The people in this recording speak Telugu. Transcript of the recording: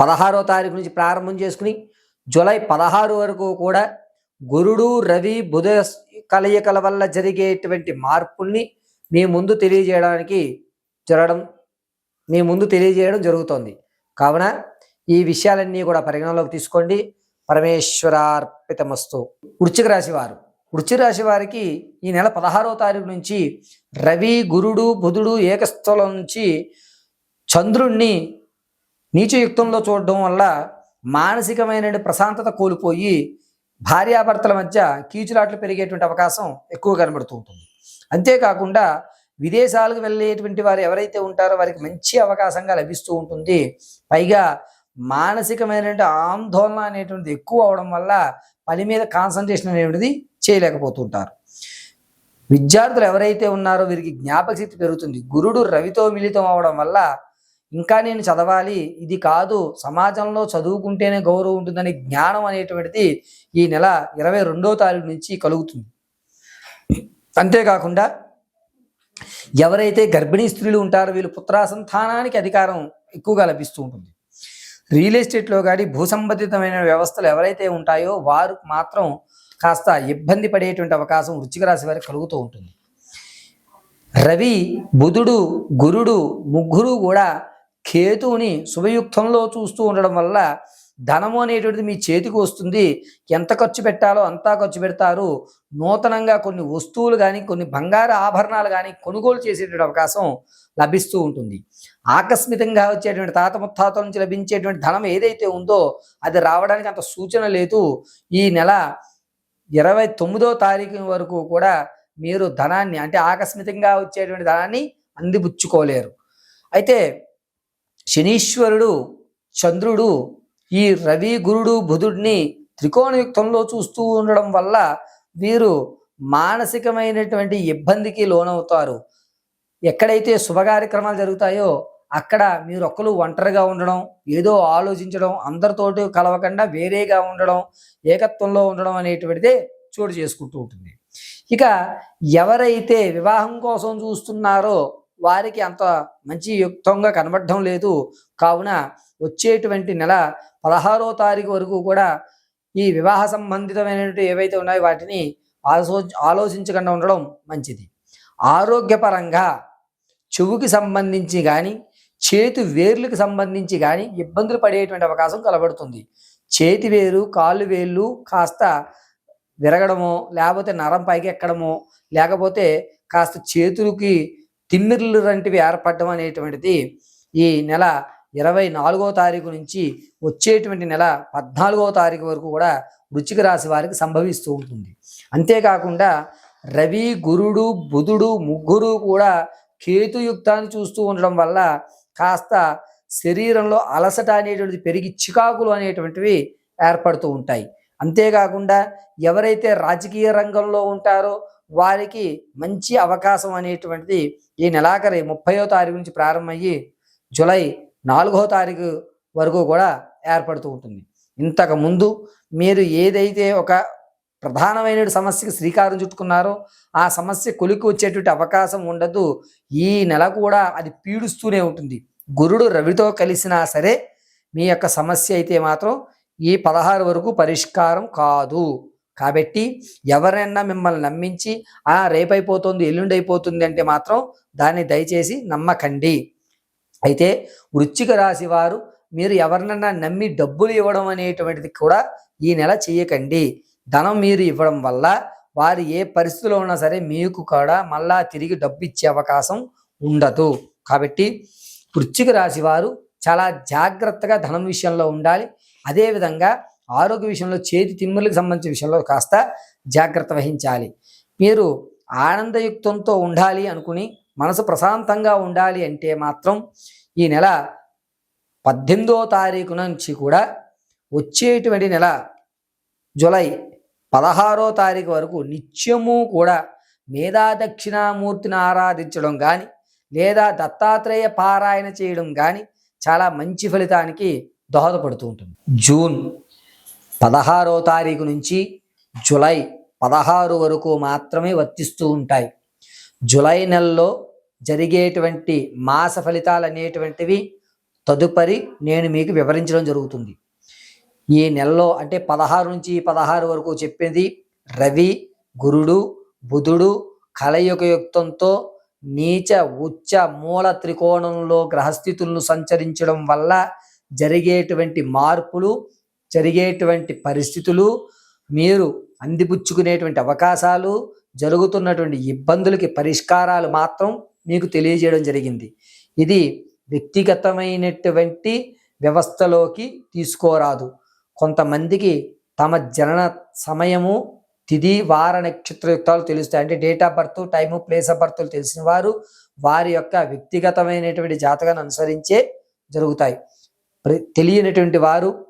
పదహారో తారీఖు నుంచి ప్రారంభం చేసుకుని జూలై పదహారు వరకు కూడా గురుడు రవి బుధ కలయికల వల్ల జరిగేటువంటి మార్పుల్ని మీ ముందు తెలియజేయడానికి జరగడం మీ ముందు తెలియజేయడం జరుగుతోంది. కావున ఈ విషయాలన్నీ కూడా పరిగణలోకి తీసుకోండి. పరమేశ్వరార్పితమస్తు. వృశ్చిక రాశి వారు. వృశ్చిక రాశి వారికి ఈ నెల పదహారవ తారీఖు నుంచి రవి గురుడు బుధుడు ఏకస్థలం నుంచి చంద్రుణ్ణి నీచయుక్తంలో చూడడం వల్ల మానసికమైన ప్రశాంతత కోల్పోయి భార్యాభర్తల మధ్య కీచులాట్లు పెరిగేటువంటి అవకాశం ఎక్కువ కనబడుతూ ఉంటుంది. అంతేకాకుండా విదేశాలకు వెళ్ళేటువంటి వారు ఎవరైతే ఉంటారో వారికి మంచి అవకాశంగా లభిస్తూ ఉంటుంది. పైగా మానసికమైనటువంటి ఆందోళన అనేటువంటిది ఎక్కువ అవడం వల్ల పని మీద కాన్సన్ట్రేషన్ అనేటువంటిది చేయలేకపోతుంటారు. విద్యార్థులు ఎవరైతే ఉన్నారో వీరికి జ్ఞాపక శక్తి పెరుగుతుంది. గురుడు రవితో మిళితం అవడం వల్ల ఇంకా నేను చదవాలి. ఇది కాదు. సమాజంలో చదువుకుంటేనే గౌరవం ఉంటుందనే జ్ఞానం అనేటువంటిది ఈ నెల ఇరవై రెండో తారీఖు నుంచి కలుగుతుంది. అంతేకాకుండా ఎవరైతే గర్భిణీ స్త్రీలు ఉంటారో వీళ్ళు పుత్రాసంతానానికి అధికారం ఎక్కువగా లభిస్తూ ఉంటుంది. రియల్ ఎస్టేట్లో కానీ భూసంబంధితమైన వ్యవస్థలు ఎవరైతే ఉంటాయో వారు మాత్రం కాస్త ఇబ్బంది పడేటువంటి అవకాశం వృచ్చిక రాశి వారికి కలుగుతూ ఉంటుంది. రవి బుధుడు గురుడు ముగ్గురు కూడా కేతువుని శుభయుక్తంలో చూస్తూ ఉండడం వల్ల ధనము అనేటువంటిది మీ చేతికి వస్తుంది. ఎంత ఖర్చు పెట్టాలో అంతా ఖర్చు పెడతారు. నూతనంగా కొన్ని వస్తువులు కానీ కొన్ని బంగారు ఆభరణాలు కానీ కొనుగోలు చేసేటువంటి అవకాశం లభిస్తూ ఉంటుంది. ఆకస్మికంగా వచ్చేటువంటి తాత ముత్తాతల నుంచి లభించేటువంటి ధనం ఏదైతే ఉందో అది రావడానికి అంత సూచన లేదు. ఈ నెల ఇరవై తొమ్మిదో తారీఖు వరకు కూడా మీరు ధనాన్ని అంటే ఆకస్మికంగా వచ్చేటువంటి ధనాన్ని అందిపుచ్చుకోలేరు. అయితే శనీశ్వరుడు చంద్రుడు ఈ రవి గురుడు బుధుడిని త్రికోణయుక్తంలో చూస్తూ ఉండడం వల్ల వీరు మానసికమైనటువంటి ఇబ్బందికి లోనవుతారు. ఎక్కడైతే శుభ కార్యక్రమాలు జరుగుతాయో అక్కడ మీరు ఒక్కరు ఒంటరిగా ఉండడం ఏదో ఆలోచించడం అందరితోటి కలవకుండా వేరేగా ఉండడం ఏకత్వంలో ఉండడం అనేటువంటిదే చోటు చేసుకుంటూ ఉంటుంది. ఇక ఎవరైతే వివాహం కోసం చూస్తున్నారో వారికి అంత మంచి యుక్తంగా కనబడడం లేదు. కావున వచ్చేటువంటి నెల పదహారో తారీఖు వరకు కూడా ఈ వివాహ సంబంధితమైనటువంటి ఏవైతే ఉన్నాయో వాటిని ఆలో ఆలోచించకుండా ఉండడం మంచిది. ఆరోగ్యపరంగా చెవుకి సంబంధించి కానీ చేతి వేర్లకు సంబంధించి కానీ ఇబ్బందులు పడేటువంటి అవకాశం కలబడుతుంది. చేతి వేరు కాళ్ళు వేళ్ళు కాస్త విరగడమో లేకపోతే నరం పైకి ఎక్కడమో లేకపోతే కాస్త చేతులకి తిమ్మిర్లు వంటివి ఏర్పడడం అనేటువంటిది ఈ నెల ఇరవై నాలుగో తారీఖు నుంచి వచ్చేటువంటి నెల పద్నాలుగో తారీఖు వరకు కూడా వృచ్చిక రాశి వారికి సంభవిస్తూ ఉంటుంది. అంతేకాకుండా రవి గురుడు బుధుడు ముగ్గురు కూడా కేతుయుక్తాన్ని చూస్తూ ఉండడం వల్ల కాస్త శరీరంలో అలసట అనేటువంటిది పెరిగి చికాకులు అనేటువంటివి ఏర్పడుతూ ఉంటాయి. అంతేకాకుండా ఎవరైతే రాజకీయ రంగంలో ఉంటారో వారికి మంచి అవకాశం అనేటువంటిది ఈ నెలాఖరి ముప్పయో తారీఖు నుంచి ప్రారంభమయ్యి జూలై నాలుగో తారీఖు వరకు కూడా ఏర్పడుతూ ఉంటుంది. ఇంతకు ముందు మీరు ఏదైతే ఒక ప్రధానమైన సమస్యకి శ్రీకారం చుట్టుకున్నారో ఆ సమస్య కొలికి వచ్చేటువంటి అవకాశం ఉండదు. ఈ నెల కూడా అది పీడుస్తూనే ఉంటుంది. గురుడు రవితో కలిసినా సరే మీ యొక్క సమస్య అయితే మాత్రం ఈ పదహారు వరకు పరిష్కారం కాదు. కాబట్టి ఎవరైనా మిమ్మల్ని నమ్మించి ఆ రేపైపోతుంది ఎల్లుండి అయిపోతుంది అంటే మాత్రం దాన్ని దయచేసి నమ్మకండి. అయితే వృశ్చిక రాశి వారు మీరు ఎవరినన్నా నమ్మి డబ్బులు ఇవ్వడం అనేటువంటిది కూడా ఈ నెల చేయకండి. ధనం మీరు ఇవ్వడం వల్ల వారు ఏ పరిస్థితిలో ఉన్నా సరే మీకు కూడా మళ్ళా తిరిగి డబ్బు ఇచ్చే అవకాశం ఉండదు. కాబట్టి వృశ్చిక రాశి వారు చాలా జాగ్రత్తగా ధనం విషయంలో ఉండాలి. అదేవిధంగా ఆరోగ్య విషయంలో చేతి తిమ్ములకు సంబంధించిన విషయంలో కాస్త జాగ్రత్త వహించాలి. మీరు ఆనందయుక్తంతో ఉండాలి అనుకుని మనసు ప్రశాంతంగా ఉండాలి అంటే మాత్రం ఈ నెల పద్దెనిమిదో తారీఖు నుంచి కూడా వచ్చేటువంటి నెల జూలై పదహారో తారీఖు వరకు నిత్యము కూడా మేధా దక్షిణామూర్తిని ఆరాధించడం కానీ లేదా దత్తాత్రేయ పారాయణ చేయడం కానీ చాలా మంచి ఫలితానికి దోహదపడుతూ ఉంటుంది. జూన్ పదహారో తారీఖు నుంచి జూలై పదహారు వరకు మాత్రమే వర్తిస్తూ ఉంటాయి. జూలై నెలలో జరిగేటువంటి మాస ఫలితాలు అనేటువంటివి తదుపరి నేను మీకు వివరించడం జరుగుతుంది. ఈ నెలలో అంటే పదహారు నుంచి పదహారు వరకు చెప్పింది రవి గురుడు బుధుడు కలయుగ యుక్తంతో నీచ ఉచ్చ మూల త్రికోణంలో గ్రహస్థితులను సంచరించడం వల్ల జరిగేటువంటి మార్పులు జరిగేటువంటి పరిస్థితులు మీరు అందిపుచ్చుకునేటువంటి అవకాశాలు జరుగుతున్నటువంటి ఇబ్బందులకి పరిష్కారాలు మాత్రం మీకు తెలియజేయడం జరిగింది. ఇది వ్యక్తిగతమైనటువంటి వ్యవస్థలోకి తీసుకోరాదు. కొంతమందికి తమ జనన సమయము తిది వార నక్షత్రయుక్తాలు తెలుస్తాయి. అంటే date of birth time place of birth తెలిసిన వారు వారి యొక్క వ్యక్తిగతమైనటువంటి జాతకాన్ని అనుసరించే జరుగుతాయి. ప్ర- తెలియనటువంటి వారు